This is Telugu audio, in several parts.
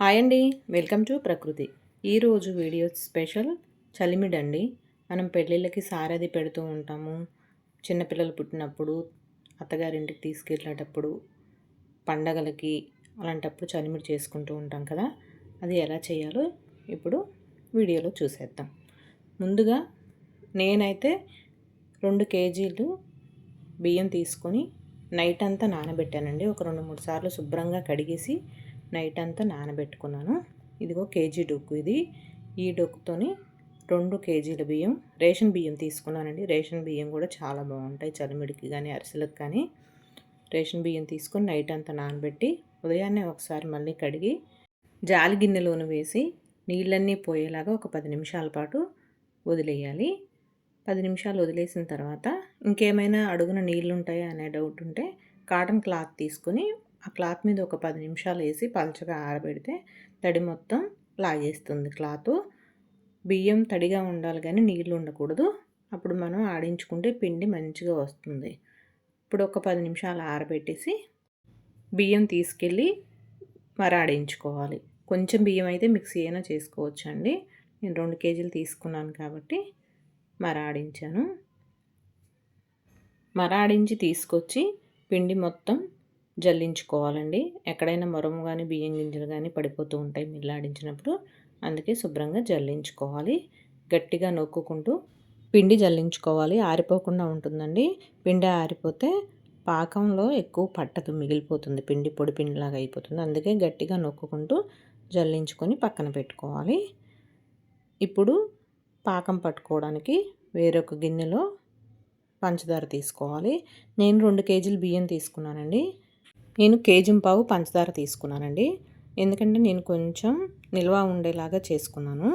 హాయ్ అండి. వెల్కమ్ టు ప్రకృతి. ఈరోజు వీడియో స్పెషల్ చలిమిడండి. మనం పెళ్ళిళ్ళకి సారథి పెడుతూ ఉంటాము. చిన్నపిల్లలు పుట్టినప్పుడు అత్తగారింటికి తీసుకెళ్ళేటప్పుడు పండగలకి అలాంటప్పుడు చలిమిడి చేసుకుంటూ ఉంటాం కదా. అది ఎలా చేయాలో ఇప్పుడు వీడియోలో చూసేద్దాం. ముందుగా నేనైతే రెండు కేజీలు బియ్యం తీసుకొని నైట్ అంతా నానబెట్టానండి. ఒక రెండు మూడు సార్లు శుభ్రంగా కడిగేసి నైట్ అంతా నానబెట్టుకున్నాను. ఇదిగో కేజీ డొక్కు ఇది. ఈ డొక్కుతోని రెండు కేజీల బియ్యం రేషన్ బియ్యం తీసుకున్నానండి. రేషన్ బియ్యం కూడా చాలా బాగుంటాయి చలిమిడికి కానీ అరిసెలకు కానీ రేషన్ బియ్యం తీసుకొని నైట్ అంతా నానబెట్టి ఉదయాన్నే ఒకసారి మళ్ళీ కడిగి జాలి గిన్నెలోను వేసి నీళ్ళన్నీ పోయేలాగా ఒక పది నిమిషాల పాటు వదిలేయాలి. పది నిమిషాలు వదిలేసిన తర్వాత ఇంకేమైనా అడుగున నీళ్ళు ఉంటాయా అనే డౌట్ ఉంటే కాటన్ క్లాత్ తీసుకొని ఆ క్లాత్ మీద ఒక పది నిమిషాలు వేసి పలచగా ఆరబెడితే తడి మొత్తం లాగేస్తుంది క్లాత్. బియ్యం తడిగా ఉండాలి కానీ నీళ్ళు ఉండకూడదు. అప్పుడు మనం ఆడించుకుంటే పిండి మంచిగా వస్తుంది. ఇప్పుడు ఒక పది నిమిషాలు ఆరబెట్టేసి బియ్యం తీసుకెళ్ళి మరాడించుకోవాలి కొంచెం బియ్యం అయితే మిక్సీ అయినా చేసుకోవచ్చు అండి నేను రెండు కేజీలు తీసుకున్నాను కాబట్టి మరాడించాను మరాడించి తీసుకొచ్చి పిండి మొత్తం జల్లించుకోవాలండి. ఎక్కడైనా మొరము కానీ బియ్యం గింజలు కానీ పడిపోతూ ఉంటాయి మిల్లాడించినప్పుడు అందుకే శుభ్రంగా జల్లించుకోవాలి. గట్టిగా నొక్కుకుంటూ పిండి జల్లించుకోవాలి. ఆరిపోకుండా ఉంటుందండి. పిండి ఆరిపోతే పాకంలో ఎక్కువ పట్టదు మిగిలిపోతుంది. పిండి పొడి పిండిలాగా అయిపోతుంది. అందుకే గట్టిగా నొక్కుకుంటూ జల్లించుకొని పక్కన పెట్టుకోవాలి. ఇప్పుడు పాకం పట్టుకోవడానికి వేరొక గిన్నెలో పంచదార తీసుకోవాలి. నేను రెండు కేజీలు బియ్యం తీసుకున్నానండి. నేను కేజీ పావు పంచదార తీసుకున్నానండి. ఎందుకంటే నేను కొంచెం నిల్వ ఉండేలాగా చేసుకున్నాను.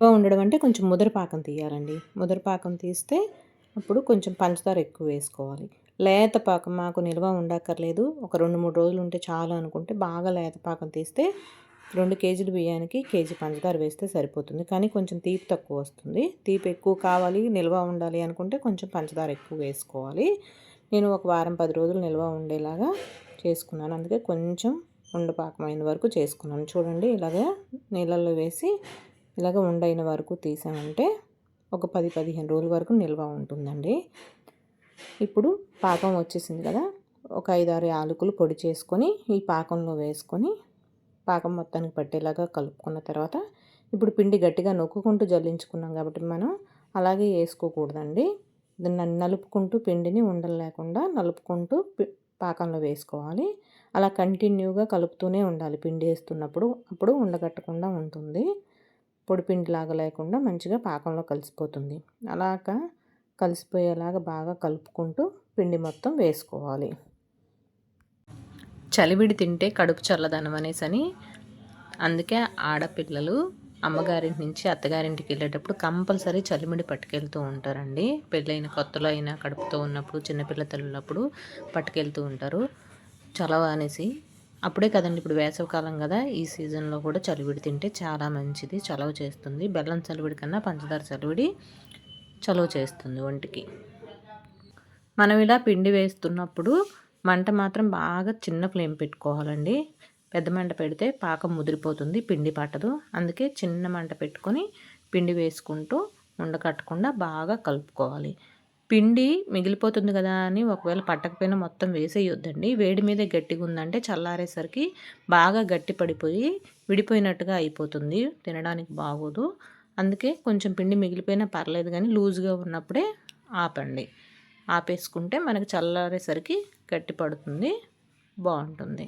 నిల్వ ఉండడం అంటే కొంచెం ముదరపాకం తీయాలండి. ముదరపాకం తీస్తే అప్పుడు కొంచెం పంచదార ఎక్కువ వేసుకోవాలి. లేత పాకం మాకు నిల్వ ఉండక్కర్లేదు. ఒక రెండు మూడు రోజులు ఉంటే చాలు అనుకుంటే బాగా లేత పాకం తీస్తే రెండు కేజీల బియ్యానికి కేజీ పంచదార వేస్తే సరిపోతుంది. కానీ కొంచెం తీపి తక్కువ వస్తుంది. తీపి ఎక్కువ కావాలి నిల్వ ఉండాలి అనుకుంటే కొంచెం పంచదార ఎక్కువ వేసుకోవాలి. నేను ఒక వారం పది రోజులు నిల్వ ఉండేలాగా చేసుకున్నాను. అందుకే కొంచెం ఉండపాకమైన వరకు చేసుకున్నాను. చూడండి ఇలాగే నీళ్ళల్లో వేసి ఇలాగ ఉండైన వరకు తీసామంటే ఒక పది పదిహేను రోజుల వరకు నిల్వ ఉంటుందండి. ఇప్పుడు పాకం వచ్చేసింది కదా ఒక ఐదారు యాలకులు పొడి చేసుకొని ఈ పాకంలో వేసుకొని పాకం మొత్తానికి పట్టేలాగా కలుపుకున్న తర్వాత ఇప్పుడు పిండి గట్టిగా నొక్కుకుంటూ జల్లించుకున్నాం కాబట్టి మనం అలాగే వేసుకోకూడదండి. దాన్ని నలుపుకుంటూ పిండిని ఉండలు లేకుండా నలుపుకుంటూ పాకంలో వేసుకోవాలి. అలా కంటిన్యూగా కలుపుతూనే ఉండాలి. పిండి వేస్తున్నప్పుడు అప్పుడు ఉండగట్టకుండా ఉంటుంది. పొడి పిండిలాగా లేకుండా మంచిగా పాకంలో కలిసిపోతుంది. అలాగ కలిసిపోయేలాగా బాగా కలుపుకుంటూ పిండి మొత్తం వేసుకోవాలి. చలివిడి తింటే కడుపు చల్లదనం అనేసని అందుకే ఆడపిల్లలు అమ్మగారింటి నుంచి అత్తగారింటికి వెళ్ళేటప్పుడు కంపల్సరీ చలిమిడి పట్టుకెళ్తూ ఉంటారండి. పెళ్ళైన కొత్తలో అయినా కడుపుతో ఉన్నప్పుడు చిన్నపిల్ల తల్లినప్పుడు పట్టుకెళ్తూ ఉంటారు. చలవ అనేసి. అప్పుడే కదండి ఇప్పుడు వేసవికాలం కదా ఈ సీజన్లో కూడా చలివిడి తింటే చాలా మంచిది చలవ చేస్తుంది. బెల్లం చలివిడి కన్నా పంచదార చలివిడి చలవ చేస్తుంది ఒంటికి. మనం ఇలా పిండి వేస్తున్నప్పుడు మంట మాత్రం బాగా చిన్న ఫ్లేమ్ పెట్టుకోవాలండి. పెద్ద మంట పెడితే పాకం ముదిరిపోతుంది పిండి పట్టదు. అందుకే చిన్న మంట పెట్టుకొని పిండి వేసుకుంటూ ఉండకట్టకుండా బాగా కలుపుకోవాలి. పిండి మిగిలిపోతుంది కదా అని ఒకవేళ పట్టకపోయినా మొత్తం వేసేయొద్దండి. వేడి మీద గట్టిగా ఉందంటే చల్లారేసరికి బాగా గట్టి పడిపోయి విడిపోయినట్టుగా అయిపోతుంది. తినడానికి బాగోదు. అందుకే కొంచెం పిండి మిగిలిపోయినా పర్లేదు కానీ లూజ్గా ఉన్నప్పుడే ఆపండి. ఆపేసుకుంటే మనకి చల్లారేసరికి గట్టి పడుతుంది బాగుంటుంది.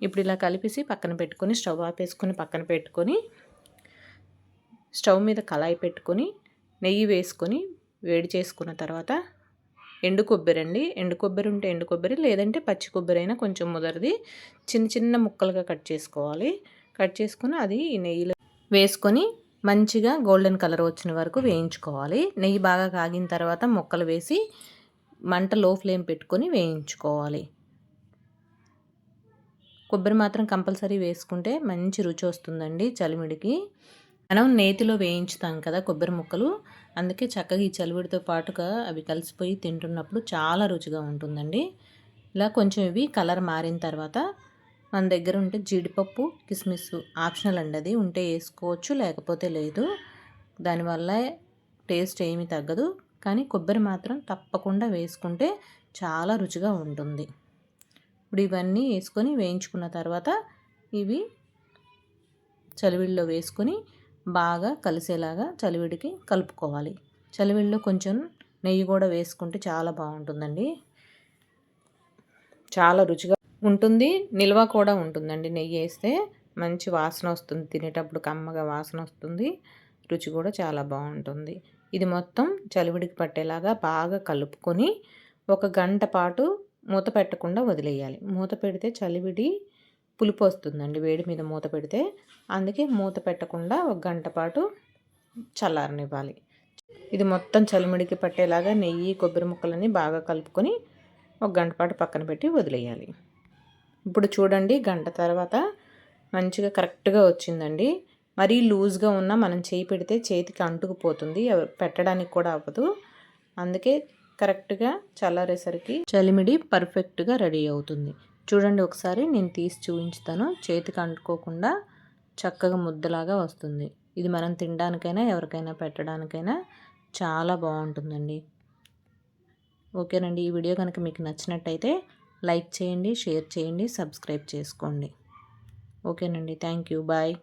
ఇప్పుడు ఇలా కలిపేసి పక్కన పెట్టుకొని స్టవ్ ఆపేసుకొని పక్కన పెట్టుకొని స్టవ్ మీద కళాయి పెట్టుకొని నెయ్యి వేసుకొని వేడి చేసుకున్న తర్వాత ఎండు కొబ్బరి అండి. ఎండు కొబ్బరి ఉంటే ఎండు కొబ్బరి లేదంటే పచ్చి కొబ్బరి అయినా కొంచెం ముదరది. చిన్న చిన్న ముక్కలుగా కట్ చేసుకోవాలి. కట్ చేసుకుని అది ఈ నెయ్యిలో వేసుకొని మంచిగా గోల్డెన్ కలర్ వచ్చిన వరకు వేయించుకోవాలి. నెయ్యి బాగా కాగిన తర్వాత ముక్కలు వేసి మంట లో ఫ్లేమ్ పెట్టుకొని వేయించుకోవాలి. కొబ్బరి మాత్రం కంపల్సరీ వేసుకుంటే మంచి రుచి వస్తుందండి చలిమిడికి. మనం నేతిలో వేయించుతాం కదా కొబ్బరి ముక్కలు. అందుకే చక్కగా ఈ చలివిడితో పాటుగా అవి కలిసిపోయి తింటున్నప్పుడు చాలా రుచిగా ఉంటుందండి. ఇలా కొంచెం ఇవి కలర్ మారిన తర్వాత మన దగ్గర ఉంటే జీడిపప్పు కిస్మిస్ ఆప్షనల్ అండి అది. ఉంటే వేసుకోవచ్చు లేకపోతే లేదు. దానివల్ల టేస్ట్ ఏమీ తగ్గదు. కానీ కొబ్బరి మాత్రం తప్పకుండా వేసుకుంటే చాలా రుచిగా ఉంటుంది. ఇప్పుడు ఇవన్నీ వేసుకొని వేయించుకున్న తర్వాత ఇవి చలివిడిలో వేసుకొని బాగా కలిసేలాగా చలివిడికి కలుపుకోవాలి. చలివిడిలో కొంచెం నెయ్యి కూడా వేసుకుంటే చాలా బాగుంటుందండి. చాలా రుచిగా ఉంటుంది. నిల్వ కూడా ఉంటుందండి నెయ్యి వేస్తే. మంచి వాసన వస్తుంది. తినేటప్పుడు కమ్మగా వాసన వస్తుంది. రుచి కూడా చాలా బాగుంటుంది. ఇది మొత్తం చలివిడికి పట్టేలాగా బాగా కలుపుకొని ఒక గంట పాటు మూత పెట్టకుండా వదిలేయాలి. మూత పెడితే చలివిడి పులుపు వస్తుందండి. వేడి మీద మూత పెడితే అందుకే మూత పెట్టకుండా ఒక గంట పాటు చల్లారనివ్వాలి. ఇది మొత్తం చలిమిడికి పట్టేలాగా నెయ్యి కొబ్బరి ముక్కలని బాగా కలుపుకొని ఒక గంట పాటు పక్కన పెట్టి వదిలేయాలి. ఇప్పుడు చూడండి గంట తర్వాత మంచిగా కరెక్ట్గా వచ్చిందండి. మరీ లూజ్గా ఉన్న మనం చేయి పెడితే చేతికి అంటుకుపోతుంది. పెట్టడానికి కూడా అవ్వదు. అందుకే కరెక్ట్గా చల్లారేసరికి చలిమిడి పర్ఫెక్ట్గా రెడీ అవుతుంది. చూడండి ఒకసారి నేను తీసి చూపించుతాను. చేతికి అంటుకోకుండా చక్కగా ముద్దలాగా వస్తుంది. ఇది మనం తినడానికైనా ఎవరికైనా పెట్టడానికైనా చాలా బాగుంటుందండి. ఓకేనండి ఈ వీడియో కనుక మీకు నచ్చినట్టయితే లైక్ చేయండి షేర్ చేయండి సబ్స్క్రైబ్ చేసుకోండి. ఓకేనండి థ్యాంక్ యూ బాయ్.